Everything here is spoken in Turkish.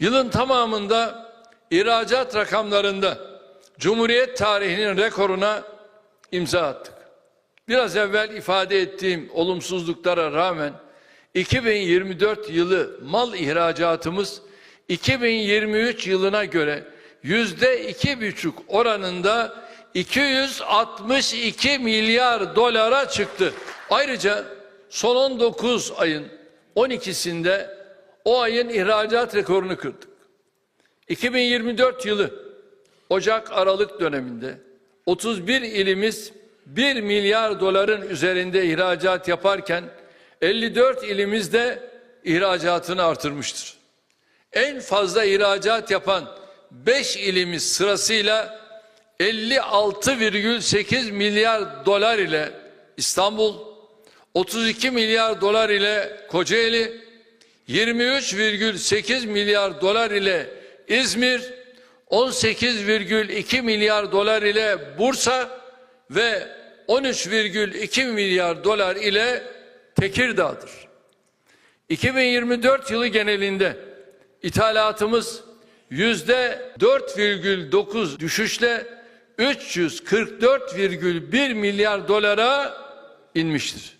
Yılın tamamında ihracat rakamlarında Cumhuriyet tarihinin rekoruna imza attık. Biraz evvel ifade ettiğim olumsuzluklara rağmen 2024 yılı mal ihracatımız 2023 yılına göre yüzde iki buçuk oranında 262 milyar dolara çıktı. Ayrıca son 19 ayın 12'sinde o ayın ihracat rekorunu kırdık. 2024 yılı Ocak Aralık döneminde 31 ilimiz 1 milyar doların üzerinde ihracat yaparken 54 ilimiz de ihracatını artırmıştır. En fazla ihracat yapan 5 ilimiz sırasıyla 56,8 milyar dolar ile İstanbul, 32 milyar dolar ile Kocaeli, 23,8 milyar dolar ile İzmir, 18,2 milyar dolar ile Bursa ve 13,2 milyar dolar ile Tekirdağ'dır. 2024 yılı genelinde ithalatımız yüzde 4,9 düşüşle 344,1 milyar dolara inmiştir.